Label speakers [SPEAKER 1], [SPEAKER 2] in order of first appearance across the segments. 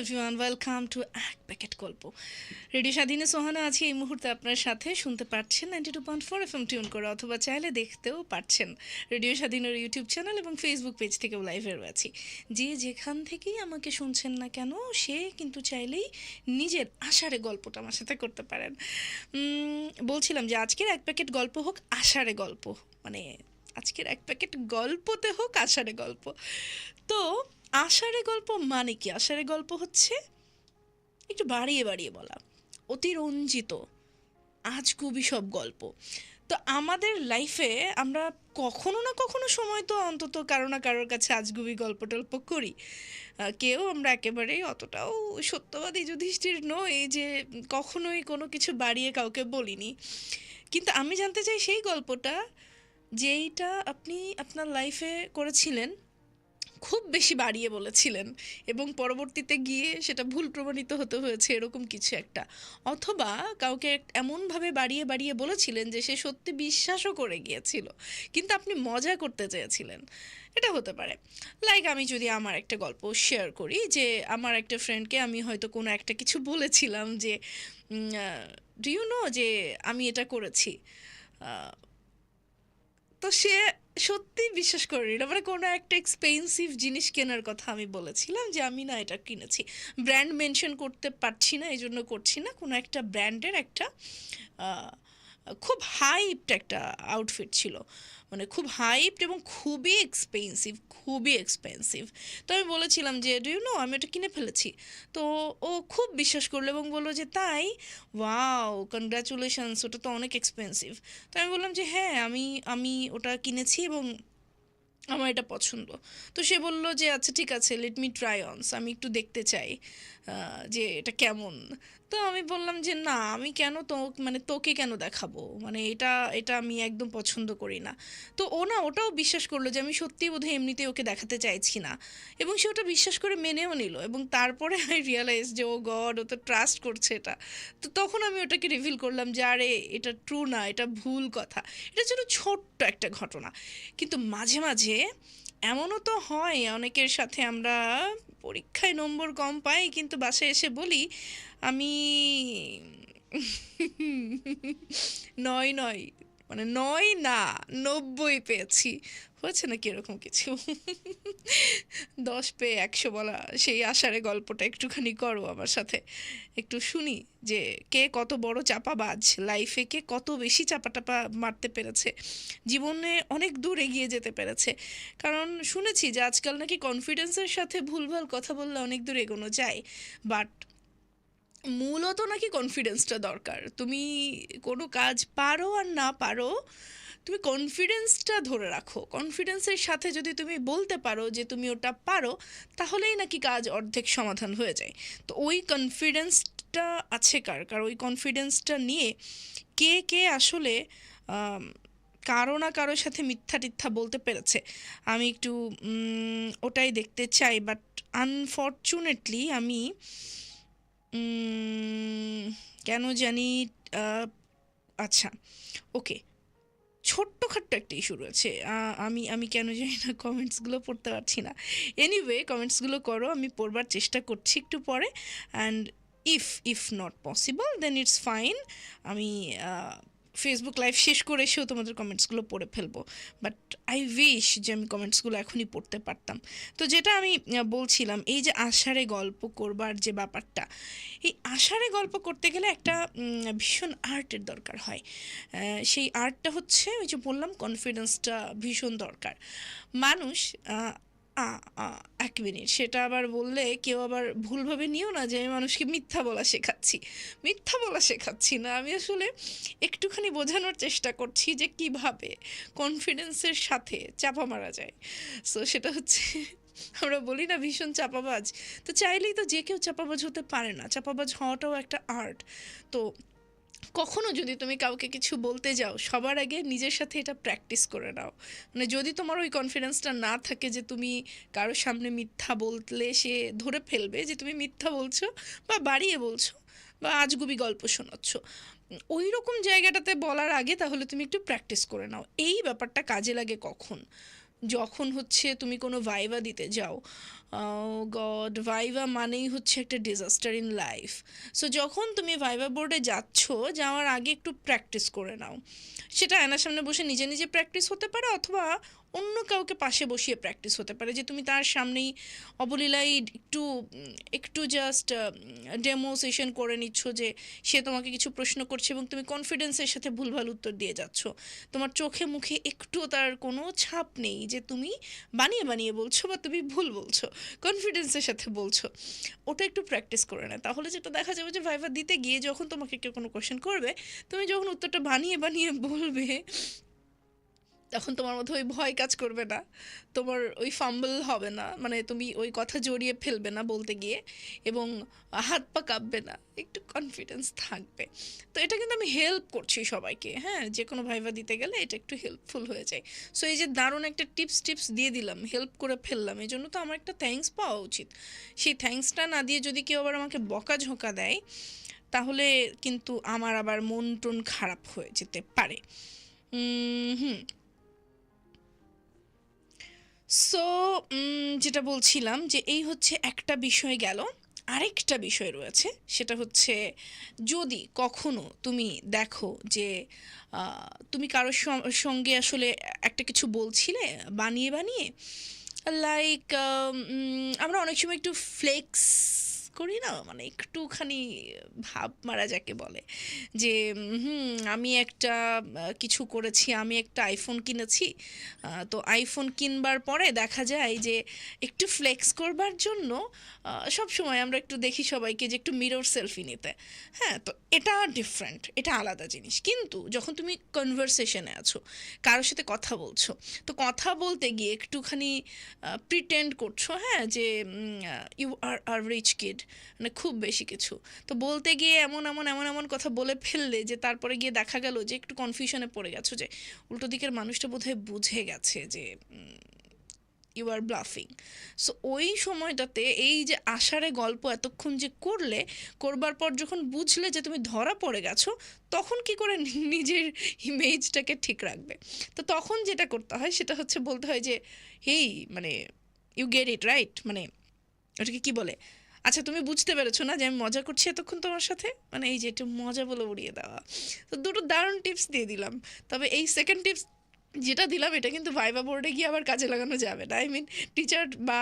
[SPEAKER 1] Everyone welcome to এক packet গল্প radio স্বাধীনে সোহানা আছি এই মুহূর্তে আপনার সাথে, শুনতে পাচ্ছেন ninety two point four F M tune করে অথবা চাইলে দেখতেও পাচ্ছেন রেডিও স্বাধীনের ইউটিউব চ্যানেল এবং ফেসবুক পেজ থেকেও লাইভে রয়েছি যে যেখান থেকেই আমাকে শুনছেন না কেন, সে কিন্তু চাইলেই নিজের আষাঢ়ে গল্পটা আমার সাথে করতে পারেন। বলছিলাম যে আজকের এক প্যাকেট গল্প হোক আষাঢ়ে গল্প। মানে আজকের এক প্যাকেট গল্পতে হোক আষাঢ়ে গল্প। তো আষাঢ়ে গল্প মানে কি? আষাঢ়ে গল্প হচ্ছে একটু বাড়িয়ে বাড়িয়ে বলা। অতিরঞ্জিত, আজ আজগুবি সব গল্প। তো আমাদের লাইফে আমরা কখনো না কখনো সময় তো অন্তত কারও না কারোর কাছে আজগুবি গল্প টল্প করি। কেউ আমরা একেবারেই অতটাও সত্যবাদী যুধিষ্ঠির নই যে কখনোই কোনো কিছু বাড়িয়ে কাউকে বলিনি। কিন্তু আমি জানতে চাই সেই গল্পটা যেইটা আপনি আপনার লাইফে করেছিলেন। খুব বেশি বাড়িয়ে বলেছিলেন এবং পরবর্তীতে গিয়ে সেটা ভুল প্রমাণিত হতে হয়েছে এরকম কিছু একটা। অথবা কাউকে এমনভাবে বাড়িয়ে বাড়িয়ে বলেছিলেন যে সে সত্যি বিশ্বাসও করে গিয়েছিল, কিন্তু আপনি মজা করতে চেয়েছিলেন। এটা হতে পারে। লাইক আমি যদি আমার একটা গল্প শেয়ার করি যে আমার একটা ফ্রেন্ডকে আমি হয়তো কোনো একটা কিছু বলেছিলাম যে ডু ইউ নো যে আমি এটা করেছি? তো সে সত্যি বিশ্বাস করে না মানে কোনো একটা এক্সপেন্সিভ জিনিস কেনার কথা আমি বলেছিলাম যে আমি না এটা কিনেছি। ব্র্যান্ড মেনশন করতে পারছি না এই জন্য করছি না। কোনো একটা ব্র্যান্ডের একটা খুব হাইপড একটা আউটফিট ছিল। মানে খুব হাইপড এবং খুবই এক্সপেন্সিভ খুবই এক্সপেন্সিভ তো আমি বলেছিলাম যে ডু ইউ নো আমি ওটা কিনে ফেলেছি। তো ও খুব বিশ্বাস করল এবং বলল যে, তাই? ওয়াও কনগ্রাচুলেশনস ওটা তো অনেক এক্সপেন্সিভ তো আমি বললাম যে হ্যাঁ আমি আমি ওটা কিনেছি এবং আমার এটা পছন্দ। তো সে বলল যে আচ্ছা ঠিক আছে লেট মি ট্রাই অনস আমি একটু দেখতে চাই। যে এটা কেমন? তো আমি বললাম যে, না, আমি কেন তো মানে তোকে কেন দেখাবো? মানে এটা এটা আমি একদম পছন্দ করি না। তো ও না, ওটাও বিশ্বাস করল যে, আমি সত্যিই বোধহয় এমনিতে ওকে দেখাতে চাইছি না। এবং সে ওটা বিশ্বাস করে মেনেও নিল এবং তারপরে আই রিয়ালাইজ যে, ও গড, ও তো ট্রাস্ট করছে এটা। তো তখন আমি ওটাকে রিভিল করলাম যে, আরে, এটা ট্রু না, এটা ভুল কথা। এটা ছিল ছোট্ট একটা ঘটনা। কিন্তু মাঝে মাঝে এমনও তো হয়, অনেকের সাথে আমরা পরীক্ষায় নম্বর কম পাই কিন্তু বাসায় এসে বলি আমি নয় নয়। মানে নয় না, নব্বই পেয়েছি। হয়েছে নাকি এরকম কিছু? দশ পেয়ে একশো বলা সেই আষাঢ়ে গল্পটা একটুখানি করো আমার সাথে। একটু শুনি যে কে কত বড় চাপাবাজ লাইফে কে কত বেশি চাপা টাপা মারতে পেরেছে? জীবনে অনেক দূর এগিয়ে যেতে পেরেছে। কারণ শুনেছি যে আজকাল নাকি কনফিডেন্সের সাথে ভুলভাল কথা বললে অনেক দূর এগোনো যায়। বাট মূলত নাকি কনফিডেন্সটা দরকার। তুমি কোনো কাজ পারো আর না পারো, তুমি কনফিডেন্সটা ধরে রাখো। কনফিডেন্সের সাথে যদি তুমি বলতে পারো যে তুমি ওটা পারো, তাহলেই নাকি কাজ অর্ধেক সমাধান হয়ে যায়। তো ওই কনফিডেন্সটা আছে কার? কার ওই কনফিডেন্সটা নিয়ে কে কে আসলে কারও না কারোর সাথে মিথ্যা টিথ্যা বলতে পেরেছে। আমি একটু ওটাই দেখতে চাই বাট আনফর্চুনেটলি আমি কেন জানি আচ্ছা ওকে, ছোট্টখাট্ট একটা ইস্যু রয়েছে। আমি আমি কেন জানি না কমেন্টসগুলো পড়তে পারছি না। এনিওয়ে কমেন্টসগুলো করো, আমি পড়বার চেষ্টা করছি একটু পরে। And if if not possible then it's fine আমি ফেসবুক লাইভ শেষ করে এসেও তোমাদের কমেন্টসগুলো পড়ে ফেলব। বাট আই উইশ যে আমি কমেন্টসগুলো এখনই পড়তে পারতাম। তো যেটা আমি বলছিলাম, এই যে আষাঢ়ে গল্প করবার যে ব্যাপারটা, এই আষাঢ়ে গল্প করতে গেলে একটা ভীষণ আর্টের দরকার হয়। সেই আর্টটা হচ্ছে, ওই যে বললাম কনফিডেন্সটা ভীষণ দরকার। মানুষ এক মিনিট। সেটা আবার বললে কেউ আবার ভুলভাবে নিও না যে আমি মানুষকে মিথ্যা বলা শেখাচ্ছি। মিথ্যা বলা শেখাচ্ছি না। আমি আসলে একটুখানি বোঝানোর চেষ্টা করছি যে কীভাবে কনফিডেন্সের সাথে চাপা মারা যায়। সো সেটা হচ্ছে, আমরা বলি না ভীষণ চাপাবাজ। তো চাইলেই তো যে কেউ চাপাবাজ হতে পারে না। চাপাবাজ হওয়াটাও একটা আর্ট তো কখনো যদি তুমি কাউকে কিছু বলতে যাও, সবার আগে নিজের সাথে এটা প্র্যাকটিস করে নাও। মানে যদি তোমার ওই কনফিডেন্সটা না থাকে যে তুমি কারোর সামনে মিথ্যা বললে সে ধরে ফেলবে যে তুমি মিথ্যা বলছো বা বাড়িয়ে বলছো বা আজগুবি গল্প শোনাচ্ছ ওই রকম জায়গাটাতে বলার আগে তাহলে তুমি একটু প্র্যাকটিস করে নাও। এই ব্যাপারটা কাজে লাগে কখন? যখন হচ্ছে তুমি কোনো ভাইভা দিতে যাও গড ভাইভা মানেই হচ্ছে একটা ডিজাস্টার ইন লাইফ সো যখন তুমি ভাইভা বোর্ডে যাচ্ছ, যাওয়ার আগে একটু প্র্যাকটিস করে নাও। সেটা আয়নার সামনে বসে নিজে নিজে প্র্যাকটিস হতে পারে অথবা অন্য কাউকে পাশে বসিয়ে প্র্যাকটিস হতে পারে, যে তুমি তার সামনেই অবলীলায় একটু একটু জাস্ট ডেমো সেশন করে নিচ্ছ যে সে তোমাকে কিছু প্রশ্ন করছে এবং তুমি কনফিডেন্সের সাথে ভুলভাল উত্তর দিয়ে যাচ্ছ। তোমার চোখে মুখে একটু তার কোনো ছাপ নেই যে তুমি বানিয়ে বানিয়ে বলছো বা তুমি ভুল বলছো কনফিডেন্সের সাথে বলছো। ওটা একটু প্র্যাকটিস করে নেয় তাহলে যেটা দেখা যাবে যে ভাইভা দিতে গিয়ে যখন তোমাকে কেউ কোনো কোয়েশ্চেন করবে, তুমি যখন উত্তরটা বানিয়ে বানিয়ে বলবে তখন তোমার মধ্যে ওই ভয় কাজ করবে না। তোমার ওই ফাম্বল হবে না। মানে তুমি ওই কথা জড়িয়ে ফেলবে না বলতে গিয়ে এবং হাত পা কাঁপবে না। একটু কনফিডেন্স থাকবে। তো এটা কিন্তু আমি হেল্প করছি সবাইকে হ্যাঁ? যে কোনো ভাইভা দিতে গেলে এটা একটু হেল্পফুল হয়ে যায়। সো এই যে দারুণ একটা টিপস টিপস দিয়ে দিলাম হেল্প করে ফেললাম এই জন্য তো আমার একটা থ্যাঙ্কস পাওয়া উচিত। সেই থ্যাঙ্কসটা না দিয়ে যদি কেউ আবার আমাকে বকাঝোকা দেয়, তাহলে কিন্তু আমার আবার মন টন খারাপ হয়ে যেতে পারে। হুম। সো যেটা বলছিলাম যে এই হচ্ছে একটা বিষয় গেল। আরেকটা বিষয় রয়েছে, সেটা হচ্ছে যদি কখনো তুমি দেখো যে তুমি কারোর সঙ্গে আসলে একটা কিছু বলছিলে, বানিয়ে বানিয়ে লাইক আমরা অনেক সময় একটু ফ্লেক্স করি না মানে একটুখানি ভাব মারা যাকে বলে, যে, হুম, আমি একটা, কিছু করেছি, আমি একটা আইফোন কিনেছি তো আইফোন কিনবার পরে দেখা যায় যে, একটু ফ্লেক্স করবার জন্য সব সময় আমরা একটু দেখি সবাইকে যে, একটু মিরর সেলফি নিতে। হ্যাঁ তো এটা ডিফারেন্ট এটা আলাদা জিনিস। কিন্তু যখন তুমি কনভারসেশনে আছো, কারোর সাথে কথা বলছো, তো কথা বলতে গিয়ে একটুখানি প্রিটেন্ড করছ হ্যাঁ যে you are are rich kid মানে খুব বেশি কিছু। তো বলতে গিয়ে এমন এমন এমন এমন কথা বলে ফেললে যে তারপরে গিয়ে দেখা গেল যে একটু কনফিউশনে পড়ে গেছো যে উল্টো দিকের মানুষটা বোধহয় বুঝে গেছে যে ইউ আর ব্লাফিং সো ওই সময়টাতে এই যে আষাঢ়ে গল্প এতক্ষণ যে করলে, করবার পর যখন বুঝলে যে তুমি ধরা পড়ে গেছো, তখন কি করে নিজের ইমেজটাকে ঠিক রাখবে? তো তখন যেটা করতে হয় সেটা হচ্ছে বলতে হয় যে, হেই মানে ইউ গেট ইট রাইট মানে ওটাকে কি বলে? আচ্ছা তুমি বুঝতে পেরেছ না যে আমি মজা করছি এতক্ষণ তোমার সাথে? মানে এই যে একটু মজা বলে উড়িয়ে দেওয়া। তো দুটো দারুণ টিপস দিয়ে দিলাম। তবে এই সেকেন্ড টিপস যেটা দিলাম, এটা কিন্তু ভাইবা বোর্ডে গিয়ে আবার কাজে লাগানো যাবে না। আই মিন টিচার বা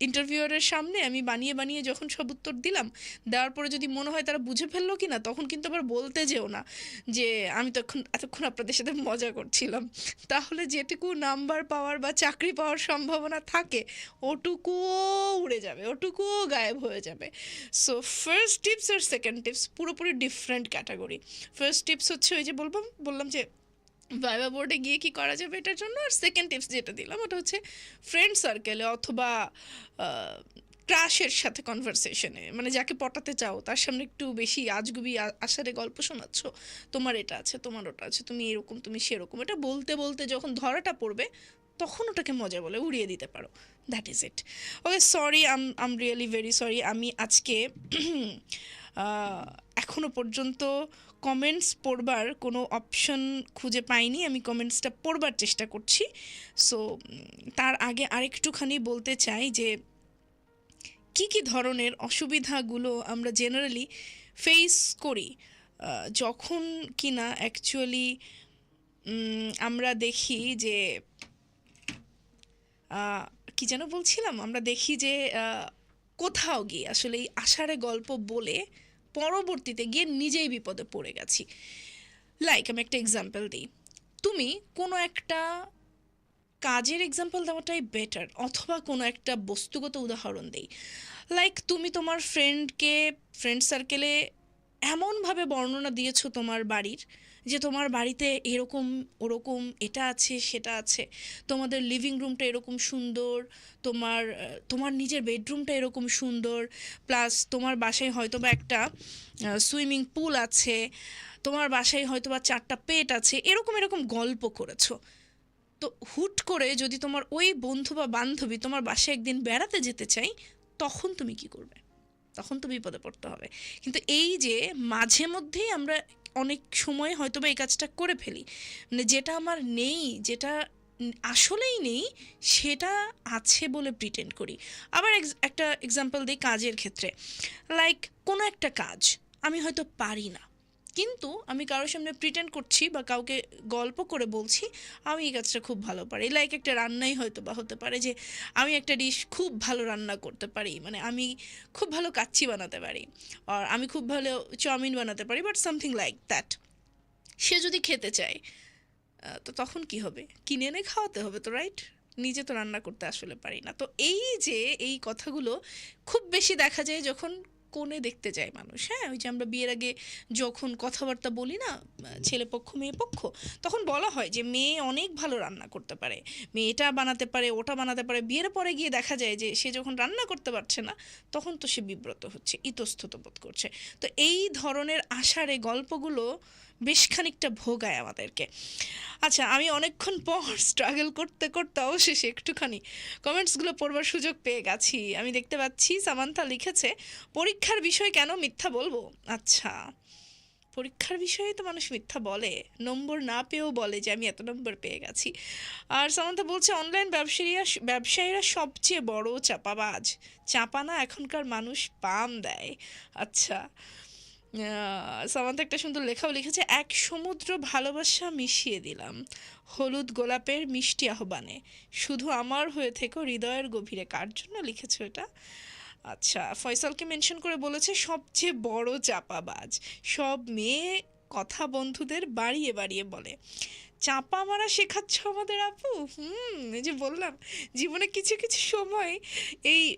[SPEAKER 1] ইন্টারভিউয়ারের সামনে আমি বানিয়ে বানিয়ে যখন সব উত্তর দিলাম, দেওয়ার পরে যদি মনে হয় তারা বুঝে ফেলল কি না তখন কিন্তু আবার বলতে যেও না যে, আমি তখন, এতক্ষণ আপনাদের সাথে মজা করছিলাম। তাহলে যেটুকু নাম্বার পাওয়ার বা চাকরি পাওয়ার সম্ভাবনা থাকে, ওটুকুও উড়ে যাবে, ওটুকুও গায়েব হয়ে যাবে। সো ফার্স্ট টিপস আর সেকেন্ড টিপস পুরোপুরি ডিফারেন্ট ক্যাটাগরি ফার্স্ট টিপস হচ্ছে ওই যে বলব, বললাম যে ভাইবা বোর্ডে গিয়ে কি করা যাবে এটার জন্য? আর সেকেন্ড টিপস যেটা দিলাম ওটা হচ্ছে ফ্রেন্ড সার্কেলে অথবা ক্রাশের সাথে কনভারসেশনে মানে যাকে পটাতে চাও তার সামনে একটু বেশি আজগুবি আ- আষাঢ়ে গল্প শোনাচ্ছ তোমার এটা আছে তোমার ওটা আছে তুমি এরকম তুমি সেরকম। এটা বলতে বলতে যখন ধরাটা পড়বে তখন ওটাকে মজা বলে উড়িয়ে দিতে পারো। That is it okay sorry um um really very sorry আমি আজকে আহ, এখনও পর্যন্ত কমেন্টস পড়বার কোনো অপশন খুঁজে পাইনি, আমি কমেন্টসটা পড়বার চেষ্টা করছি। সো তার আগে আরেকটুখানি বলতে চাই যে, কি কি ধরনের অসুবিধাগুলো আমরা জেনারেলি ফেস করি? যখন কিনা অ্যাকচুয়ালি আমরা দেখি যে কি যেন বলছিলাম? আমরা দেখি যে কোথাও গিয়ে আসলে এই আষাঢ়ে গল্প বলে পরবর্তীতে গিয়ে নিজেই বিপদে পড়ে গেছি। লাইক আমি একটা এক্সাম্পল দিই। তুমি কোনো একটা কাজের এক্সাম্পল দেওয়াটাই বেটার অথবা কোনো একটা বস্তুগত উদাহরণ দেই। লাইক তুমি তোমার ফ্রেন্ডকে ফ্রেন্ড সার্কেলে এমনভাবে বর্ণনা দিয়েছ তোমার বাড়ির যে তোমার বাড়িতে এরকম ওরকম এটা আছে, সেটা আছে। তোমাদের লিভিং রুমটা এরকম সুন্দর, তোমার তোমার নিজের বেডরুমটা এরকম সুন্দর প্লাস তোমার বাসায় হয়তো বা একটা সুইমিং পুল আছে, তোমার বাসায় হয়তো বা চারটা পেট আছে, এরকম এরকম গল্প করেছ। তো হুট করে যদি তোমার ওই বন্ধু বা বান্ধবী তোমার বাসায় একদিন বেড়াতে যেতে চাই তখন তুমি কি করবে? তখন তো বিপদে পড়তে হবে। কিন্তু এই যে মাঝে মধ্যেই আমরা অনেক সময় হয়তো বা এই কাজটা করে ফেলি। মানে যেটা আমার নেই, যেটা আসলেই নেই, সেটা আছে বলে প্রিটেন্ড করি। আবার একটা এক্সাম্পল দিই কাজের ক্ষেত্রে। লাইক কোনো একটা কাজ আমি হয়তো পারি না। কিন্তু আমি কারোর সামনে প্রিটেন্ড করছি বা কাউকে গল্প করে বলছি, আমি এই কাজটা খুব ভালো পারি। লাইক একটা রান্নাই হয়তো বা হতে পারে যে, আমি একটা ডিশ খুব ভালো রান্না করতে পারি মানে আমি খুব ভালো কাচ্চি বানাতে পারি, আর আমি খুব ভালো চাউমিন বানাতে পারি বাট সামথিং লাইক দ্যাট সে যদি খেতে চায় তো তখন কি হবে? কিনে এনে খাওয়াতে হবে তো রাইট নিজে তো রান্না করতে আসলে পারি না। তো এই যে, এই কথাগুলো খুব বেশি দেখা যায় যখন কোণে দেখতে যায় মানুষ হ্যাঁ? ওই যে আমরা বিয়ের আগে যখন কথাবার্তা বলি না, ছেলে পক্ষ, মেয়ে পক্ষ, তখন বলা হয় যে মেয়ে অনেক ভালো রান্না করতে পারে। মেয়ে এটা বানাতে পারে, ওটা বানাতে পারে। বিয়ের পরে গিয়ে দেখা যায় যে সে যখন রান্না করতে পারছে না, তখন তো সে বিব্রত হচ্ছে, ইতস্তত বোধ করছে। তো এই ধরনের আষাঢ়ে গল্পগুলো বেশ খানিকটা ভোগায় আমাদেরকে। আচ্ছা আমি অনেকক্ষণ পর স্ট্রাগল করতে করতে অবশেষে একটুখানি কমেন্টসগুলো পড়বার সুযোগ পেয়ে গেছি। আমি দেখতে পাচ্ছি সামান্থা লিখেছে, পরীক্ষার বিষয় কেন মিথ্যা বলব? আচ্ছা পরীক্ষার বিষয়ে তো মানুষ মিথ্যা বলে, নম্বর না পেয়েও বলে যে আমি এত নম্বর পেয়ে গেছি। আর সামান্থা বলছে অনলাইন ব্যবসায়ীরা ব্যবসায়ীরা সবচেয়ে বড় চাপাবাজ। চাপানা এখনকার মানুষ পাম দেয়। আচ্ছা আহ, সামান্থা একটা সুন্দর লেখাও লিখেছে এক সমুদ্র ভালোবাসা মিশিয়ে দিলাম হলুদ গোলাপের মিষ্টি আহ্বানে। শুধু আমার হয়ে থেকো হৃদয়ের গভীরে। কার জন্য লিখেছো এটা? আচ্ছা ফয়সালকে মেনশন করে বলেছে সবচেয়ে বড় চাপাবাজ। সব মেয়ে কথা বন্ধুদের বাড়িয়ে বাড়িয়ে বলে চাপা মারা শেখাচ্ছ আমাদের আপু? হুম এই যে বললাম জীবনে কিছু কিছু সময় এই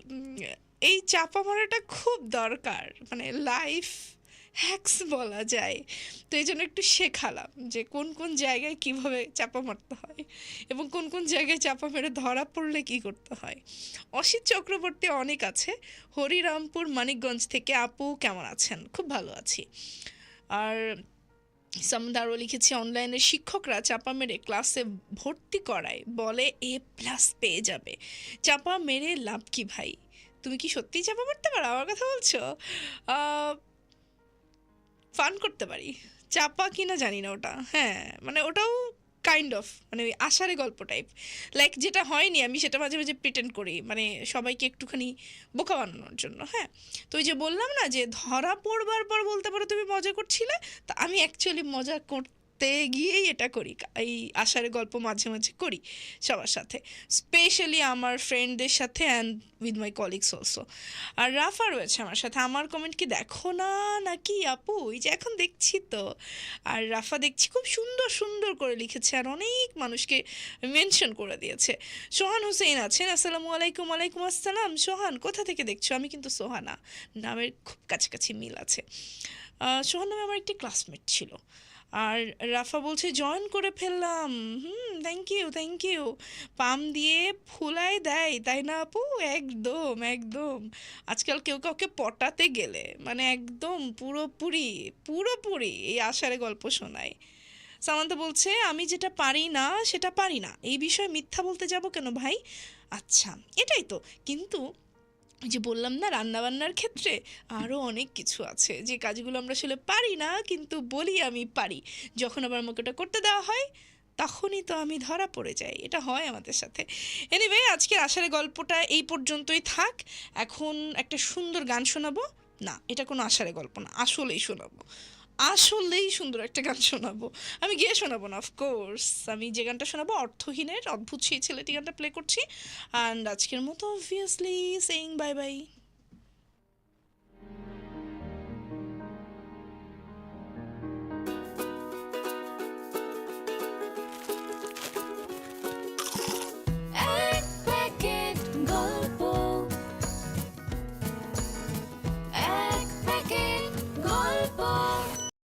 [SPEAKER 1] এই চাপা মারাটা খুব দরকার। মানে লাইফ হ্যাক্স বলা যায়। তো এই জন্য একটু শেখালাম যে কোন কোন জায়গায় কীভাবে চাপা মারতে হয় এবং কোন কোন জায়গায় চাপা মেরে ধরা পড়লে কি করতে হয়। অসিত চক্রবর্তী অনেক আছে। হরিরামপুর, মানিকগঞ্জ থেকে আপু কেমন আছেন? খুব ভালো আছি। আর সামদারও লিখেছে, অনলাইনে শিক্ষকরা চাপা মেরে ক্লাসে ভর্তি করায়। বলে এ প্লাস পেয়ে যাবে। চাপা মেরে লাভ কি ভাই? তুমি কি সত্যিই চাপা মারতে পারো? আমার কথা বলছো? ফান করতে পারি। চাপা কিনা জানি না ওটা। হ্যাঁ মানে ওটাও কাইন্ড অফ মানে ওই আষাঢ়ে গল্প টাইপ লাইক যেটা হয়নি আমি সেটা মাঝে মাঝে প্রিটেন্ড করি মানে সবাইকে একটুখানি বোকা বানানোর জন্য হ্যাঁ। তো ওই যে বললাম না যে ধরা পড়বার পর বলতে পারো তুমি মজা করছিলে, তা আমি অ্যাকচুয়ালি মজা করতে গিয়েই এটা করি। এই আষাঢ়ে গল্প মাঝে মাঝে করি সবার সাথে। স্পেশালি আমার ফ্রেন্ডদের সাথে and with my colleagues also আর রাফা রয়েছে আমার সাথে। আমার কমেন্ট কি, দেখো না নাকি আপু? এই যে এখন দেখছি তো। আর রাফা দেখছি খুব সুন্দর সুন্দর করে লিখেছে আর অনেক মানুষকে মেনশন করে দিয়েছে। সোহান হোসেন আছেন। আসসালামু আলাইকুম আলাইকুম আসসালাম। সোহান, কোথা থেকে দেখছ? আমি কিন্তু সোহানা। নামের খুব কাছাকাছি মিল আছে। সোহান নামে আমার একটি ক্লাসমেট ছিল। আর রাফা বলছে জয়েন করে ফেললাম। হুম thank you thank you pump দিয়ে ফুলাই দেয়, তাই না আপু? একদম একদম। আজকাল কেউ কাউকে পটাতে গেলে মানে একদম পুরোপুরি পুরোপুরি এই আষাঢ়ে গল্প শোনায়। সামান্তা বলছে, আমি যেটা পারি না, সেটা পারি না। এই বিষয়ে মিথ্যা বলতে যাব কেন ভাই? আচ্ছা এটাই তো। কিন্তু যে বললাম না, রান্নাবান্নার ক্ষেত্রে আরও অনেক কিছু আছে। যে কাজগুলো আমরা আসলে পারি না, কিন্তু বলি আমি পারি। যখন আবার আমাকে ওটা করতে দেওয়া হয়, তখনই তো আমি ধরা পড়ে যাই। এটা হয় আমাদের সাথে। এনিওয়ে আজকের আষাঢ়ে গল্পটা এই পর্যন্তই থাক। এখন একটা সুন্দর গান শোনাবো। না, এটা কোনো আষাঢ়ে গল্প না, আসলেই শোনাবো। আসলেই সুন্দর একটা গান শোনাবো। আমি গিয়ে শোনাবো না অফকোর্স আমি যে গানটা শোনাবো, অর্থহীনের, অদ্ভুত সেই ছেলেটি গানটা প্লে করছি। অ্যান্ড আজকের মতো অবভিয়াসলি সেইং বাই বাই